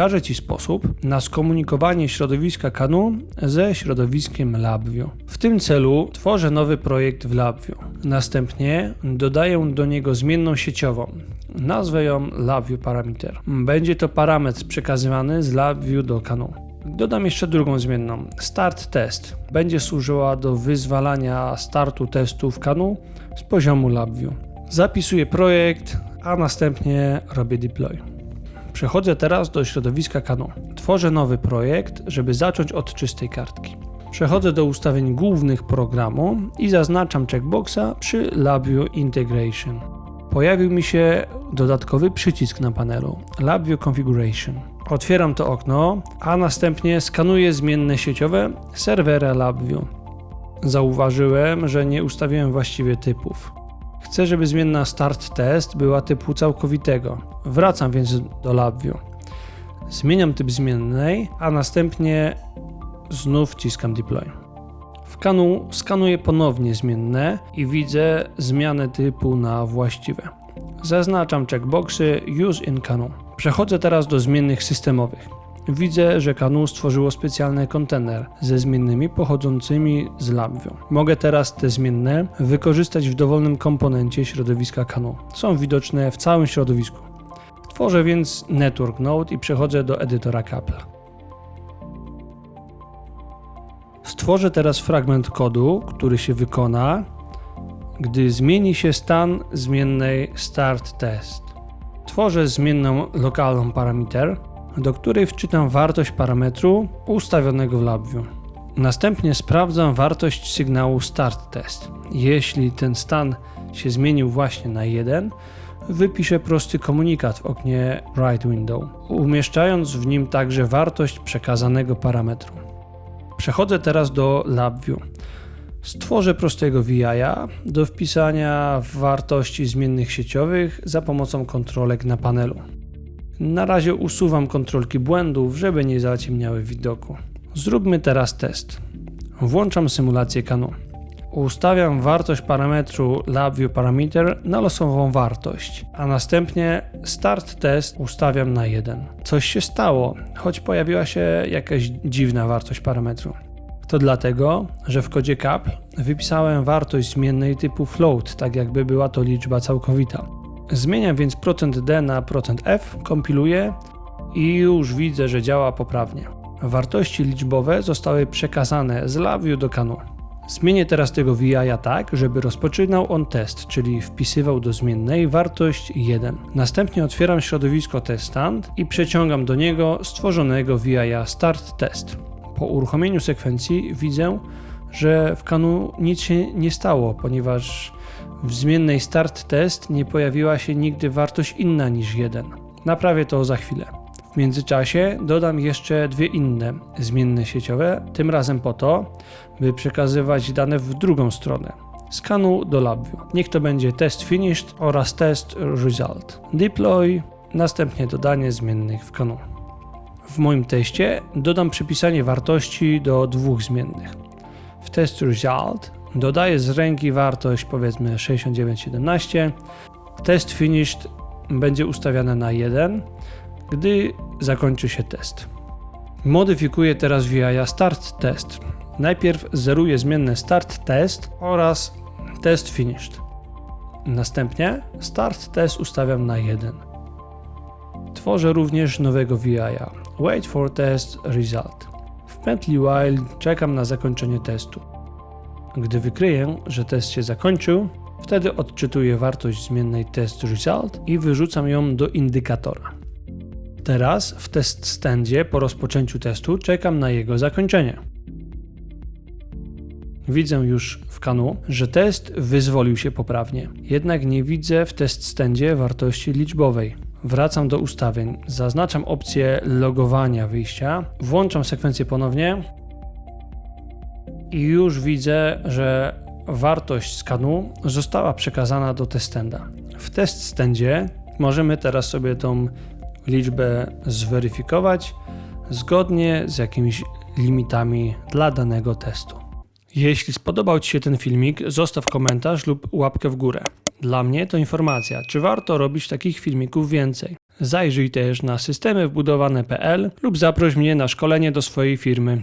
pokażę Ci sposób na skomunikowanie środowiska Kanu ze środowiskiem LabVIEW. W tym celu tworzę nowy projekt w LabVIEW. Następnie dodaję do niego zmienną sieciową. Nazwę ją LabVIEW Parameter. Będzie to parametr przekazywany z LabVIEW do Kanu. Dodam jeszcze drugą zmienną. Start test będzie służyła do wyzwalania startu testu w Kanu z poziomu LabVIEW. Zapisuję projekt, a następnie robię deploy. Przechodzę teraz do środowiska Kanu. Tworzę nowy projekt, żeby zacząć od czystej kartki. Przechodzę do ustawień głównych programu i zaznaczam checkboxa przy LabVIEW Integration. Pojawił mi się dodatkowy przycisk na panelu LabVIEW Configuration. Otwieram to okno, a następnie skanuję zmienne sieciowe serwera LabVIEW. Zauważyłem, że nie ustawiłem właściwie typów. Chcę, żeby zmienna start test była typu całkowitego. Wracam więc do LabVIEW. Zmieniam typ zmiennej, a następnie znów wciskam deploy. W kanu skanuję ponownie zmienne i widzę zmianę typu na właściwe. Zaznaczam checkboxy Use in Kanu. Przechodzę teraz do zmiennych systemowych. Widzę, że Kanu stworzyło specjalny kontener ze zmiennymi pochodzącymi z LabVIEW. Mogę teraz te zmienne wykorzystać w dowolnym komponencie środowiska Kanu. Są widoczne w całym środowisku. Tworzę więc Network Node i przechodzę do edytora Kapl. Stworzę teraz fragment kodu, który się wykona, gdy zmieni się stan zmiennej start test. Tworzę zmienną lokalną parameter, do której wczytam wartość parametru ustawionego w LabVIEW. Następnie sprawdzam wartość sygnału start test. Jeśli ten stan się zmienił właśnie na 1, wypiszę prosty komunikat w oknie Write Window, umieszczając w nim także wartość przekazanego parametru. Przechodzę teraz do LabVIEW. Stworzę prostego VI do wpisania wartości zmiennych sieciowych za pomocą kontrolek na panelu. Na razie usuwam kontrolki błędów, żeby nie zaciemniały widoku. Zróbmy teraz test. Włączam symulację kanu. Ustawiam wartość parametru LabVIEW Parameter na losową wartość, a następnie Start Test ustawiam na 1. Coś się stało, choć pojawiła się jakaś dziwna wartość parametru. To dlatego, że w kodzie CAP wypisałem wartość zmiennej typu float, tak jakby była to liczba całkowita. Zmieniam więc %d na %f, kompiluję i już widzę, że działa poprawnie. Wartości liczbowe zostały przekazane z LabVIEW do Kanu. Zmienię teraz tego VI tak, żeby rozpoczynał on test, czyli wpisywał do zmiennej wartość 1. Następnie otwieram środowisko testant i przeciągam do niego stworzonego VI start test. Po uruchomieniu sekwencji widzę, że w kanu nic się nie stało, ponieważ w zmiennej start test nie pojawiła się nigdy wartość inna niż 1. Naprawię to za chwilę. W międzyczasie dodam jeszcze dwie inne zmienne sieciowe, tym razem po to, by przekazywać dane w drugą stronę. Z kanu do LabVIEW. Niech to będzie test finished oraz test result. Deploy, następnie dodanie zmiennych w kanu. W moim teście dodam przypisanie wartości do dwóch zmiennych. W test result dodaję z ręki wartość powiedzmy 6917. Test finished będzie ustawiane na 1, gdy zakończy się test. Modyfikuję teraz VI start test. Najpierw zeruję zmienne start test oraz test finished. Następnie start test ustawiam na 1. Tworzę również nowego VI wait for test result. W pętli while czekam na zakończenie testu. Gdy wykryję, że test się zakończył, wtedy odczytuję wartość zmiennej test result i wyrzucam ją do indykatora. Teraz w test standzie po rozpoczęciu testu czekam na jego zakończenie. Widzę już w kanu, że test wyzwolił się poprawnie, jednak nie widzę w test standzie wartości liczbowej. Wracam do ustawień, zaznaczam opcję logowania wyjścia, włączam sekwencję ponownie i już widzę, że wartość skanu została przekazana do testenda. W test standzie możemy teraz sobie tą liczbę zweryfikować zgodnie z jakimiś limitami dla danego testu. Jeśli spodobał Ci się ten filmik, zostaw komentarz lub łapkę w górę. Dla mnie to informacja, czy warto robić takich filmików więcej. Zajrzyj też na systemywbudowane.pl lub zaproś mnie na szkolenie do swojej firmy.